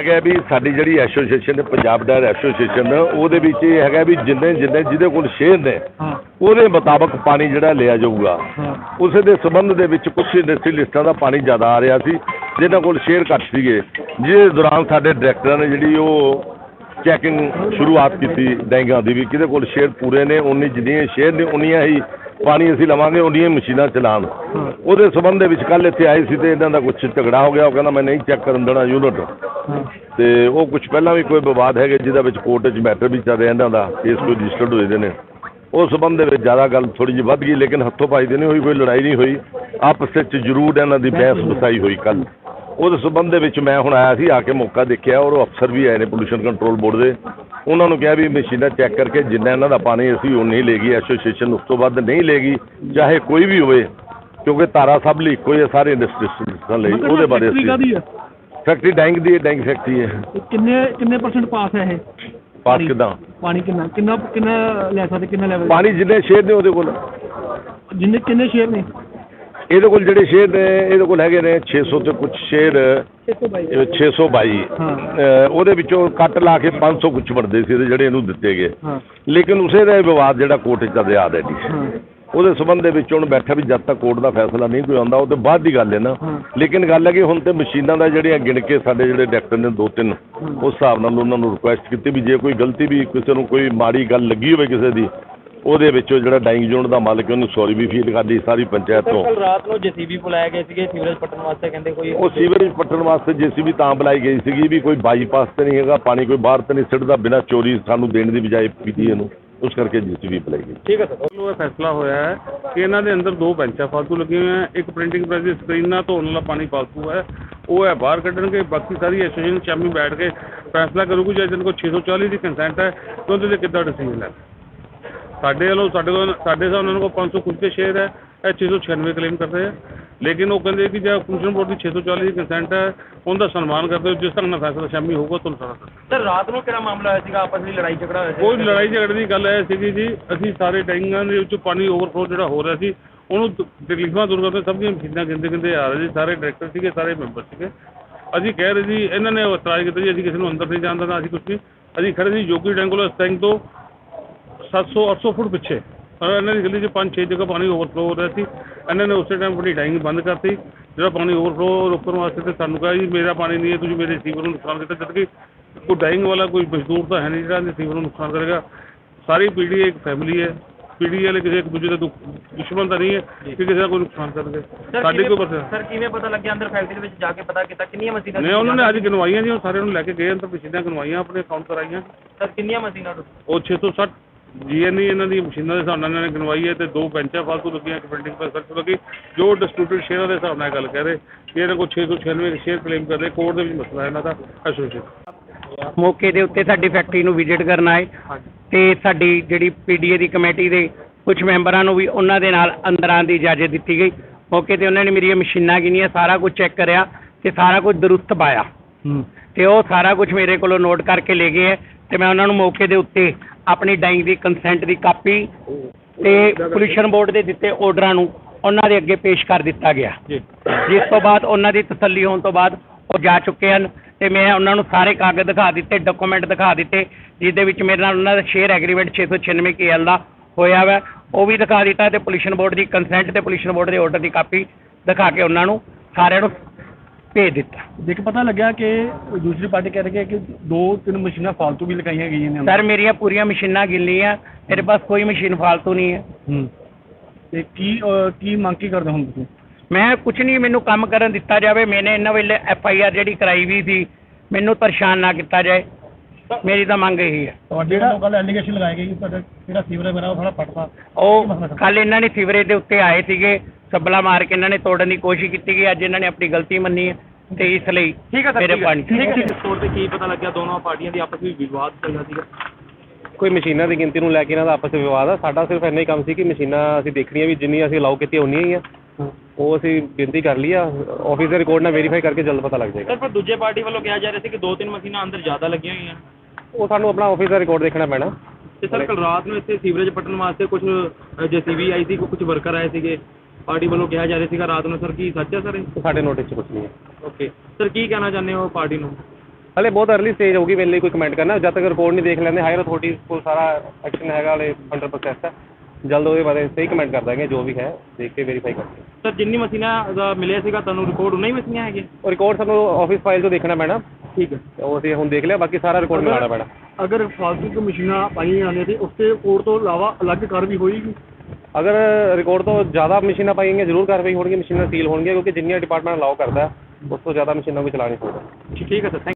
ਹੈਗਾ ਵੀ ਸਾਡੀ ਜਿਹੜੀ ਐਸੋਸੀਏਸ਼ਨ ਹੈ ਪੰਜਾਬ ਡਾਇਰ ਐਸੋਸੀਏਸ਼ਨ ਉਹਦੇ ਵਿੱਚ ਇਹ ਹੈਗਾ ਵੀ ਜਿੰਨੇ ਜਿੰਨੇ ਜਿਹਦੇ ਕੋਲ ਸ਼ੇਅਰ ਨੇ ਉਹਦੇ ਮੁਤਾਬਕ ਪਾਣੀ ਜਿਹੜਾ ਲਿਆ ਜਾਊਗਾ। ਉਸੇ ਦੇ ਸੰਬੰਧ ਦੇ ਵਿੱਚ ਕੁਝ ਇੰਡਸਟਰੀ ਲਿਸਟਾਂ ਦਾ ਪਾਣੀ ਜ਼ਿਆਦਾ ਆ ਰਿਹਾ ਸੀ ਜਿਨ੍ਹਾਂ ਕੋਲ ਸ਼ੇਅਰ ਘੱਟ ਸੀਗੇ। ਜਿਹਦੇ ਦੌਰਾਨ ਸਾਡੇ ਡਾਇਰੈਕਟਰਾਂ ਨੇ ਜਿਹੜੀ ਉਹ ਚੈਕਿੰਗ ਸ਼ੁਰੂਆਤ ਕੀਤੀ ਡੈਂਗਾਂ ਦੀ ਵੀ। ਕਿਹਦੇ ਕੋਲ ਸ਼ੇਅਰ ਪੂਰੇ ਨੇ ਉਨੀ ਜਿੰਨੀਆਂ ਸ਼ੇਅਰ ਨੇ ਉਨੀਆਂ ਹੀ ਪਾਣੀ ਅਸੀਂ ਲਵਾਂਗੇ ਉਹਨੀਆਂ ਮਸ਼ੀਨਾਂ ਚਲਾਉਣ। ਉਹਦੇ ਸੰਬੰਧ ਦੇ ਵਿੱਚ ਕੱਲ ਇੱਥੇ ਆਏ ਸੀ ਤੇ ਇਹਨਾਂ ਦਾ ਕੁਝ ਝਗੜਾ ਹੋ ਗਿਆ। ਉਹ ਕਹਿੰਦਾ, ਮੈਂ ਨਹੀਂ ਚੈੱਕ ਕਰਨ ਦੇਣਾ ਯੂਨਿਟ। ਹਾਂ ਤੇ ਉਹ ਕੁਝ ਪਹਿਲਾਂ ਵੀ ਕੋਈ ਵਿਵਾਦ ਹੈਗੇ, ਜਿਹਦਾ ਵਿੱਚ ਕੋਰਟ 'ਚ ਮੈਟਰ ਵੀ ਚੱਲ ਰਿਹਾ ਇਹਨਾਂ ਦਾ, ਕੇਸ ਕੋਈ ਰਜਿਸਟਰਡ ਹੋਏ ਦੇ ਨੇ। ਉਸ ਸੰਬੰਧ ਦੇ ਵਿੱਚ ਜ਼ਿਆਦਾ ਗੱਲ ਥੋੜੀ ਜਿਹੀ ਵੱਧ ਗਈ, ਲੇਕਿਨ ਹੱਥੋਂ ਪਾਈ ਦੇ ਨਹੀਂ ਹੋਈ, ਕੋਈ ਲੜਾਈ ਨਹੀਂ ਹੋਈ। ਆਪਸ ਵਿੱਚ ਜ਼ਰੂਰ ਇਹਨਾਂ ਦੀ ਬਹਿਸ ਬਸਾਈ ਹੋਈ ਕੱਲ ਉਹਦੇ ਸੰਬੰਧ ਦੇ ਵਿੱਚ ਮੈਂ ਹੁਣ ਆਇਆ ਸੀ, ਆ ਕੇ ਮੌਕਾ ਦੇਖਿਆ ਔਰ ਉਹ ਅਫਸਰ ਵੀ ਆਏ ਨੇ ਪੋਲੂਸ਼ਨ ਕੰਟਰੋਲ ਬੋਰਡ ਦੇ। ਉਹਨਾਂ ਨੂੰ ਕਿਹਾ ਵੀ ਮਸ਼ੀਨਾਂ ਚੈੱਕ ਕਰਕੇ ਜਿੰਨਾ ਇਹਨਾਂ ਦਾ ਪਾਣੀ ਅਸੀਂ ਉਨੀ ਲੇਗੀ ਐਸੋਸੀਏਸ਼ਨ ਉਸ ਤੋਂ ਵੱਧ ਨਹੀਂ ਲੇਗੀ ਚਾਹੇ ਕੋਈ ਵੀ ਹੋਵੇ ਕਿਉਂਕਿ ਤਾਰਾ ਸਭ ਲਈ ਇੱਕੋ ਹੀ ਹੈ ਸਾਰੇ ਇੰਡਸਟਰੀਸਟਾਂ ਲਈ ਉਹਦੇ ਬਾਰੇ ਅਸੀਂ ਫੈਕਟਰੀ ਡੈਂਗ ਦੀ ਹੈ ਡੈਂਗ ਫੈਕਟਰੀ ਹੈ। ਕਿੰਨੇ ਕਿੰਨੇ ਪਰਸੈਂਟ ਪਾਸ ਹੈ ਇਹ? ਪਾਸ ਕਿੱਦਾਂ? ਪਾਣੀ ਕਿੰਨਾ ਕਿੰਨਾ ਕਿੰਨਾ ਲੈ ਸਕਦੇ ਕਿੰਨਾ ਲੈਵਲ ਪਾਣੀ ਜਿੰਨੇ ਸ਼ੇਰ ਨੇ ਉਹਦੇ ਕੋਲ। ਜਿੰਨੇ ਕਿੰਨੇ ਸ਼ੇਅਰ ਨੇ? ਇਹਦੇ ਕੋਲ ਜਿਹੜੇ ਸ਼ੇਰ ਨੇ ਇਹਦੇ ਕੋਲ ਹੈਗੇ ਨੇ 600 ਤੇ ਕੁਝ ਸ਼ੇਰ 622 622 ਹਾਂ। ਅਹ ਉਹਦੇ ਵਿੱਚੋਂ ਕੱਟ ਲਾ ਕੇ 500 ਕੁਝ ਬਣਦੇ ਸੀ ਇਹਦੇ ਜਿਹੜੇ ਇਹਨੂੰ ਦਿੱਤੇ ਗਏ। ਲੇਕਿਨ ਉਸੇ ਦਾ ਇਹ ਵਿਵਾਦ ਜਿਹੜਾ ਕੋਰਟ 'ਚ ਚੱਲ ਰਿਹਾ ਹੈ ਉਹਦੇ ਸੰਬੰਧ ਦੇ ਵਿੱਚ ਹੁਣ ਬੈਠਾ ਵੀ ਜਦ ਤੱਕ ਕੋਰਟ ਦਾ ਫੈਸਲਾ ਨਹੀਂ ਕੋਈ ਆਉਂਦਾ ਉਹ ਤੇ ਬਾਅਦ ਦੀ ਗੱਲ ਹੈ ਨਾ। ਲੇਕਿਨ ਗੱਲ ਹੈ ਕਿ ਹੁਣ ਤੇ ਮਸ਼ੀਨਾਂ ਦਾ ਜਿਹੜੀਆਂ ਗਿਣ ਕੇ ਸਾਡੇ ਜਿਹੜੇ ਡਾਕਟਰ ਨੇ ਦੋ ਤਿੰਨ ਉਸ ਹਿਸਾਬ ਨਾਲ ਉਹਨਾਂ ਨੂੰ ਰਿਕੁਐਸਟ ਕੀਤੀ ਵੀ ਜੇ ਕੋਈ ਗਲਤੀ ਵੀ ਕਿਸੇ ਨੂੰ ਕੋਈ ਮਾੜੀ ਗੱਲ ਲੱਗੀ ਹੋਵੇ ਕਿਸੇ ਦੀ ਉਹਦੇ ਵਿੱਚ ਉਹ ਜਿਹੜਾ ਡਾਈਂਗ ਯੂਨਿਟ ਦਾ ਮਾਲਕ ਹੈ ਉਹਨੂੰ ਸੌਰੀ ਵੀ ਫੀਲ ਕਰਦੀ ਸਾਰੀ ਪੰਚਾਇਤ ਤੋਂ। ਕੱਲ ਰਾਤ ਨੂੰ ਜੀਸੀਬੀ ਬੁਲਾਇਆ ਗਿਆ ਸੀਗੇ ਸੀਵਰੇਜ ਪੱਟਣ ਵਾਸਤੇ ਕਹਿੰਦੇ ਕੋਈ ਉਹ ਸੀਵਰੇਜ ਪੱਟਣ ਵਾਸਤੇ ਜੀਸੀਬੀ ਤਾਂ ਬੁਲਾਈ ਗਈ ਸੀਗੀ ਵੀ ਕੋਈ ਬਾਈਪਾਸ ਤੇ ਨਹੀਂ ਹੈਗਾ ਪਾਣੀ ਕੋਈ ਬਾਹਰ ਤੇ ਨਹੀਂ ਸਿੱਟਦਾ ਬਿਨਾਂ ਚੋਰੀ ਸਾਨੂੰ ਦੇਣ ਦੀ ਬਜਾਏ ਪੀਟੀਏ ਨੂੰ ਉਸ ਕਰਕੇ ਜੀਸੀਬੀ ਬੁਲਾਈ ਗਈ। ਠੀਕ ਹੈ ਸਰ। ਵੱਲੋਂ ਇਹ ਫੈਸਲਾ ਹੋਇਆ ਹੈ ਕਿ ਇਹਨਾਂ ਦੇ ਅੰਦਰ ਦੋ ਬੈਂਚਾਂ ਫਾਲਤੂ ਲੱਗੀਆਂ ਹੋਈਆਂ ਇੱਕ ਪ੍ਰਿੰਟਿੰਗ ਪ੍ਰੈਸ ਦੀ ਸਕਰੀਨ ਨਾਲ ਧੋਣ ਵਾਲਾ ਪਾਣੀ ਫਾਲਤੂ ਹੈ। ਉਹ ਹੈ ਬਾਹਰ ਕੱਢਣਗੇ ਬਾਕੀ ਸਾਰੀ ਐਸੋਸੀਏਸ਼ਨ ਸ਼ਾਮੀ ਬੈਠ ਕੇ ਫੈਸਲਾ ਕਰੂਗੀ ਜੇ ਜਿਹਨਾਂ ਕੋਲ 640 ਦੀ ਕੰਸੈਂਟ ਹੈ ਤਾਂ ਉਹਦੇ ਤੇ ਕਿੱਦਾਂ ਡਿਸੀਜਨ ਲੈ ਸਾਡੇ ਵੱਲੋਂ ਸਾਡੇ ਕੋਲ ਸਾਡੇ ਹਿਸਾਬ ਨਾਲ ਉਹਨਾਂ ਕੋਲ 500 ਕੁਝ ਦੇ ਸ਼ੇਅਰ ਹੈ ਇਹ 696 ਕਲੇਮ ਕਰਦੇ ਆ। ਲੇਕਿਨ ਉਹ ਕਹਿੰਦੇ ਕਿ ਜੇ ਕਮਿਸ਼ਨ ਬੋਰਡ ਦੀ 640 ਦੀ ਕੰਸੈਂਟ ਹੈ ਉਹਦਾ ਸਨਮਾਨ ਕਰਦੇ ਹੋ ਜਿਸ ਤਰ੍ਹਾਂ ਦਾ ਫੈਸਲਾ ਸ਼ਾਮੀ ਹੋਊਗਾ ਤੁਹਾਨੂੰ ਸਾਰਾ। ਸਰ ਰਾਤ ਨੂੰ ਕਿਹੜਾ ਮਾਮਲਾ ਹੋਇਆ ਸੀਗਾ? ਆਪਸ ਵਿੱਚ ਲੜਾਈ ਝਗੜਾ ਹੋਇਆ ਸੀ ਕੋਈ ਲੜਾਈ ਝਗੜੇ ਦੀ ਗੱਲ ਇਹ ਸੀਗੀ ਜੀ ਅਸੀਂ ਸਾਰੇ ਟੈਂਕਾਂ ਦੇ ਵਿੱਚ ਪਾਣੀ ਓਵਰਫਲੋ ਜਿਹੜਾ ਹੋ ਰਿਹਾ ਸੀ ਉਹਨੂੰ ਤਕਲੀਫਾਂ ਦੂਰ ਕਰਦੇ ਸਭ ਦੀਆਂ ਮਸ਼ੀਨਾਂ ਗਿਣਦੇ ਗਿਣਦੇ ਆ ਰਹੇ ਸੀ ਸਾਰੇ ਡਾਇਰੈਕਟਰ ਸੀਗੇ ਸਾਰੇ ਮੈਂਬਰ ਸੀਗੇ। ਅਸੀਂ ਕਹਿ ਰਹੇ ਸੀ ਇਹਨਾਂ ਨੇ ਇਤਰਾਜ਼ ਕੀਤਾ ਜੀ ਅਸੀਂ ਕਿਸੇ ਨੂੰ ਅੰਦਰ ਨਹੀਂ ਜਾਣ ਦੇਣਾ ਅਸੀਂ ਕੁਝ ਨਹੀਂ। ਅਸੀਂ ਖੜੇ ਸੀ ਜੋਗੀ ਟੈਂਕੋਲਰ ਟੈਂਕ ਤੋਂ 700 800 ਫੁੱਟ ਪਿੱਛੇ। ਔਰ ਇਹਨਾਂ ਦੀ ਗਲੀ 'ਚ ਪੰਜ ਛੇ ਜਗ੍ਹਾ ਪਾਣੀ ਓਵਰਫਲੋ ਹੋ ਰਿਹਾ ਸੀ ਇਹਨਾਂ ਨੇ ਉਸੇ ਟਾਈਮ ਆਪਣੀ ਡਾਈਂਗ ਬੰਦ ਕਰਤੀ। ਜਿਹੜਾ ਪਾਣੀ ਓਵਰਫਲੋ ਰੋਕਣ ਵਾਸਤੇ ਤੇ ਸਾਨੂੰ ਕਹਾ ਜੀ ਮੇਰਾ ਪਾਣੀ ਨਹੀਂ ਹੈ ਤੁਸੀਂ ਮੇਰੇ ਸੀਵਰ ਨੂੰ ਨੁਕਸਾਨ ਕੀਤਾ। ਜਦ ਕਿ ਕੋਈ ਡਾਈਂਗ ਵਾਲਾ ਕੋਈ ਮਜ਼ਦੂਰ ਤਾਂ ਹੈ ਨਹੀਂ ਜਿਹੜਾ ਇਹਦੇ ਸੀਵਰ ਨੂੰ ਨੁਕਸਾਨ ਕਰੇਗਾ। ਸਾਰੀ ਪੀੜ੍ਹੀ ਇੱਕ ਫੈਮਿਲੀ ਹੈ। ਪੀੜ੍ਹੀ ਵਾਲੇ ਕਿਸੇ ਇੱਕ ਦੂਜੇ ਦਾ ਦੁੱਖ ਦੁਸ਼ਮਣ ਤਾਂ ਨਹੀਂ ਹੈ ਕਿ ਕਿਸੇ ਦਾ ਕੋਈ ਨੁਕਸਾਨ ਕਰਨਗੇ ਸਾਡੇ ਕੋਈ ਪਤਾ ਸਰ ਕਿਵੇਂ ਪਤਾ ਲੱਗਿਆ ਅੰਦਰ ਫੈਕਟਰੀ ਦੇ ਵਿੱਚ ਜਾ ਕੇ ਪਤਾ ਕੀਤਾ? ਕਿੰਨੀਆਂ ਮਸ਼ੀਨਾਂ ਨਹੀਂ ਉਹਨਾਂ ਨੇ ਅੱਜ ਗਿਣਵਾਈਆਂ ਜੀ ਉਹ ਸਾਰਿਆਂ ਨੂੰ ਲੈ ਕੇ ਗਏ। ਅੰਦਰ ਮਸ਼ੀਨਾਂ ਗਿਣਵਾਈਆਂ ਆਪਣੇ ਅਕਾਊਂਟ ਕਰਾਈਆਂ ਸਰ ਕਿੰਨੀਆਂ ਮਸ਼ੀਨਾਂ? ਉਹ 660 ਜੀਐਨਈ ਇਹਨਾਂ ਦੀ ਮਸ਼ੀਨਾਂ ਦੇ ਹਿਸਾਬ ਨਾਲ ਇਹਨਾਂ ਨੇ ਗਿਣਵਾਈ ਹੈ ਤੇ ਦੋ ਬੈਂਚਾਂ ਫਾਲਤੂ ਲੱਗੀਆਂ ਇੱਕ ਪ੍ਰਿੰਟਿੰਗ ਪ੍ਰੈਸ ਫਾਲਤੂ ਲੱਗੀ। ਜੋ ਡਿਸਟ੍ਰੀਬਿਊਟਡ ਸ਼ੇਅਰਾਂ ਦੇ ਹਿਸਾਬ ਨਾਲ ਗੱਲ ਕਰ ਰਹੇ ਕਿ ਇਹਨਾਂ ਕੋਲ 696 ਸ਼ੇਅਰ ਕਲੇਮ ਕਰ ਰਹੇ ਕੋਰਟ ਦੇ ਵਿੱਚ ਮਸਲਾ ਹੈ ਇਹਨਾਂ ਦਾ ਐਸੋਸੀਏਸ਼ਨ ਮੌਕੇ ਦੇ ਉੱਤੇ ਸਾਡੀ ਫੈਕਟਰੀ ਨੂੰ ਵਿਜ਼ਿਟ ਕਰਨ ਆਏ ਤੇ ਸਾਡੀ ਜਿਹੜੀ ਪੀਡੀਏ ਦੀ ਕਮੇਟੀ ਦੇ ਕੁਝ ਮੈਂਬਰਾਂ ਨੂੰ ਵੀ ਉਹਨਾਂ ਦੇ ਨਾਲ ਅੰਦਰ ਦੀ ਇਜਾਜ਼ਤ ਦਿੱਤੀ ਗਈ। ਮੌਕੇ ਤੇ ਉਹਨਾਂ ਨੇ ਮੇਰੀਆਂ ਮਸ਼ੀਨਾਂ ਗਿਣੀਆਂ ਸਾਰਾ ਕੁਝ ਚੈੱਕ ਕਰਿਆ ਤੇ ਸਾਰਾ ਕੁਝ ਦਰੁਸਤ ਪਾਇਆ। ਤੇ ਉਹ ਸਾਰਾ ਕੁਝ ਮੇਰੇ ਕੋਲੋਂ ਨੋਟ ਕਰਕੇ ਲੈ ਗਏ ਤੇ ਮੈਂ ਉਹਨਾਂ ਨੂੰ ਮੌਕੇ ਦੇ ਉੱਤੇ ਆਪਣੀ ਡਾਈਂਗ ਦੀ ਕੰਸੈਂਟ ਦੀ ਕਾਪੀ ਤੇ ਪੋਲੂਸ਼ਨ ਬੋਰਡ ਦੇ ਦਿੱਤੇ ਆਰਡਰਾਂ ਨੂੰ ਉਹਨਾਂ ਦੇ ਅੱਗੇ ਪੇਸ਼ ਕਰ ਦਿੱਤਾ ਗਿਆ। ਜਿਸ ਤੋਂ ਬਾਅਦ ਉਹਨਾਂ ਦੀ ਤਸੱਲੀ ਹੋਣ ਤੋਂ ਬਾਅਦ ਉਹ ਜਾ ਚੁੱਕੇ ਹਨ ਤੇ ਮੈਂ ਉਹਨਾਂ ਨੂੰ ਸਾਰੇ ਕਾਗਜ਼ ਦਿਖਾ ਦਿੱਤੇ ਡਾਕੂਮੈਂਟ ਦਿਖਾ ਦਿੱਤੇ ਜਿਹਦੇ ਵਿੱਚ ਮੇਰੇ ਨਾਲ ਉਹਨਾਂ ਦਾ ਸ਼ੇਅਰ ਐਗਰੀਮੈਂਟ 696 ਕੇਐਲ ਦਾ ਹੋਇਆ ਵਾ। ਉਹ ਵੀ ਦਿਖਾ ਦਿੱਤਾ ਤੇ ਪੋਲੂਸ਼ਨ ਬੋਰਡ ਦੀ ਕੰਸੈਂਟ ਤੇ ਪੋਲੂਸ਼ਨ ਬੋਰਡ ਦੇ ਆਰਡਰ ਦੀ ਕਾਪੀ ਦਿਖਾ ਕੇ ਉਹਨਾਂ ਨੂੰ ਸਾਰਿਆਂ ਨੂੰ ਭੇਜ ਦਿੱਤਾ। ਦੇਖ ਪਤਾ ਲੱਗਿਆ ਕਿ ਦੂਸਰੀ ਪਾਰਟੀ ਕਹਿ ਰਹੀ ਹੈ ਕਿ ਦੋ ਤਿੰਨ ਮਸ਼ੀਨਾਂ ਫਾਲਤੂ ਵੀ ਲਗਾਈਆਂ ਗਈਆਂ ਨੇ। ਸਰ ਮੇਰੀਆਂ ਪੂਰੀਆਂ ਮਸ਼ੀਨਾਂ ਗਿੱਲੀਆਂ ਮੇਰੇ ਪਾਸ ਕੋਈ ਮਸ਼ੀਨ ਫਾਲਤੂ ਨਹੀਂ ਹੈ। ਹੂੰ। ਤੇ ਕੀ ਅਹ, ਕੀ ਮੰਗ ਕੀ ਕਰਦੇ ਹੁਣ ਤੁਸੀਂ? ਮੈਂ ਕੁਝ ਨਹੀਂ ਮੈਨੂੰ ਕੰਮ ਕਰਨ ਦਿੱਤਾ ਜਾਵੇ। ਮੈਨੇ ਇਹਨਾਂ ਵੇਲੇ ਐਫ ਆਈ ਆਰ ਜਿਹੜੀ ਕਰਾਈ ਵੀ ਸੀ ਮੈਨੂੰ ਪਰੇਸ਼ਾਨ ਨਾ ਕੀਤਾ ਜਾਏ। ਮੇਰੀ ਤਾਂ ਮੰਗ ਇਹੀ ਹੈ। ਤੁਹਾਡੇ ਵੱਲੋਂ ਕੱਲ ਐਲੀਗੇਸ਼ਨ ਲਗਾਏ ਗਏ ਕਿ ਤੁਹਾਡਾ ਜਿਹੜਾ ਸੀਵਰੇਜ ਬਣਾ ਉਹ ਥੋੜਾ ਪਟਦਾ ਉਹ ਕੱਲ ਇਹਨਾਂ ਨੇ ਸੀਵਰੇਜ ਦੇ ਉੱਤੇ ਆਏ ਸੀਗੇ। ਸੱਬਲਾ ਮਾਰ ਕੇ ਇਹਨਾਂ ਨੇ ਤੋੜਨ ਦੀ ਕੋਸ਼ਿਸ਼ ਕੀਤੀ ਗਈ ਅੱਜ ਇਹਨਾਂ ਨੇ ਆਪਣੀ ਗਲਤੀ ਮੰਨੀ ਹੈ ਤੇ ਇਸ ਲਈ ਠੀਕ ਹੈ ਸਰ ਮੇਰੇ ਪਾਣੀ ਇਸ ਤੌਰ ਤੇ ਕੀ ਪਤਾ ਲੱਗਿਆ ਦੋਨੋਂ ਪਾਰਟੀਆਂ ਦੀ ਆਪਸ ਵਿੱਚ ਵਿਵਾਦ ਚੱਲਦਾ ਸੀਗਾ। ਕੋਈ ਮਸ਼ੀਨਾਂ ਦੀ ਗਿਣਤੀ ਨੂੰ ਲੈ ਕੇ ਇਹਨਾਂ ਦਾ ਆਪਸ ਵਿੱਚ ਵਿਵਾਦ ਆ। ਸਾਡਾ ਸਿਰਫ ਇੰਨਾ ਹੀ ਕੰਮ ਸੀ ਕਿ ਮਸ਼ੀਨਾਂ ਅਸੀਂ ਦੇਖਣੀਆਂ ਵੀ ਜਿੰਨੀਆਂ ਅਸੀਂ ਅਲਾਉ ਕੀਤੀਆਂ ਉਨੀਆਂ ਹੀ ਆ। ਉਹ ਅਸੀਂ ਗਿਣਤੀ ਕਰ ਲਈ ਆ। ਆਫਿਸ ਦੇ ਰਿਕਾਰਡ ਨਾਲ ਵੈਰੀਫਾਈ ਕਰਕੇ ਜਲਦ ਪਤਾ ਲੱਗ ਜਾਏਗਾ। ਸਰ ਪਰ ਦੂਜੇ ਪਾਰਟੀ ਵੱਲੋਂ ਕਿਹਾ ਜਾ ਰਿਹਾ ਸੀ ਕਿ ਦੋ ਤਿੰਨ ਮਸ਼ੀਨਾਂ ਅੰਦਰ ਜ਼ਿਆਦਾ ਲੱਗੀਆਂ ਹੋਈਆਂ। ਉਹ ਸਾਨੂੰ ਆਪਣਾ ਆਫਿਸ ਦਾ ਰਿਕਾਰਡ ਦੇਖਣਾ ਪੈਣਾ। ਤੇ ਸਰ ਕੱਲ ਰਾਤ ਨੂੰ ਇੱਥੇ ਸੀਵਰੇਜ ਪੱਟਣ ਵਾਸਤੇ ਕੁਝ ਜੀਸੀਬੀ ਆਈ ਸੀ ਕੁਝ ਵਰਕਰ ਆਏ ਸੀਗੇ। ਪਾਰਟੀ ਵੱਲੋਂ ਕਿਹਾ ਜਾ ਰਿਹਾ ਸੀਗਾ ਰਾਤ ਨੂੰ ਸਰ ਕੀ ਸੱਚ ਹੈ ਸਰ ਇਹ? ਸਾਡੇ ਨੋਟਿਸ 'ਚ ਕੁਝ ਨਹੀਂ ਹੈ। ਓਕੇ। ਸਰ ਕੀ ਕਹਿਣਾ ਚਾਹੁੰਦੇ ਹੋ ਪਾਰਟੀ ਨੂੰ? ਹਲੇ ਬਹੁਤ ਅਰਲੀ ਸਟੇਜ ਹੋਊਗੀ ਮੇਰੇ ਲਈ ਕੋਈ ਕਮੈਂਟ ਕਰਨਾ। ਜਦ ਤੱਕ ਰਿਪੋਰਟ ਨਹੀਂ ਦੇਖ ਲੈਂਦੇ ਹਾਇਰ ਅਥਾਰਟੀ ਕੋਲ ਸਾਰਾ ਐਕਸ਼ਨ ਹੈਗਾ ਹਲੇ ਅੰਡਰ ਪ੍ਰੋਸੈਸ ਹੈ। ਜਲਦ ਉਹਦੇ ਬਾਰੇ ਸਹੀ ਕਮੈਂਟ ਕਰ ਦਾਂਗੇ ਜੋ ਵੀ ਹੈ ਦੇਖ ਕੇ ਵੈਰੀਫਾਈ ਕਰਕੇ ਸਰ ਜਿੰਨੀ ਮਸ਼ੀਨਾਂ ਦਾ ਮਿਲਿਆ ਸੀਗਾ ਤੁਹਾਨੂੰ ਰਿਕਾਰਡ ਉਨਾ ਹੀ ਮਸ਼ੀਨਾਂ ਹੈਗੀਆਂ? ਉਹ ਰਿਕਾਰਡ ਸਾਨੂੰ ਆਫਿਸ ਫਾਈਲ ਤੋਂ ਦੇਖਣਾ ਪੈਣਾ। ਠੀਕ ਹੈ। ਉਹ ਅਸੀਂ ਹੁਣ ਦੇਖ ਲਿਆ ਬਾਕੀ ਸਾਰਾ ਰਿਕਾਰਡ ਮਿਲਾਉਣਾ ਪੈਣਾ। ਅਗਰ ਫਾਲਤੂ ਦੀ ਮਸ਼ੀਨਾਂ ਪਾਈਆਂ ਜਾਂਦੀਆਂ ਤੇ ਉਸ ਤੇ ਕੋਰਟ ਤੋਂ ਇਲਾਵਾ ਅਲੱਗ ਕਾਰਵਾਈ ਹੋਏਗੀ? ਅਗਰ ਰਿਕਾਰਡ ਤੋਂ ਜ਼ਿਆਦਾ ਮਸ਼ੀਨਾਂ ਪਾਈ ਗਈਆਂ, ਜ਼ਰੂਰ ਕਾਰਵਾਈ ਹੋਣਗੀਆਂ, ਮਸ਼ੀਨਾਂ ਸੀਲ ਹੋਣਗੀਆਂ, ਕਿਉਂਕਿ ਜਿੰਨੀਆਂ ਡਿਪਾਰਟਮੈਂਟ ਅਲਾਓ ਕਰਦਾ, ਉਸ ਤੋਂ ਜ਼ਿਆਦਾ ਮਸ਼ੀਨਾਂ ਕੋਈ ਚਲਾ ਨਹੀਂ ਸਕਦਾ। ਠੀਕ ਹੈ ਸਰ ਥੈਂਕ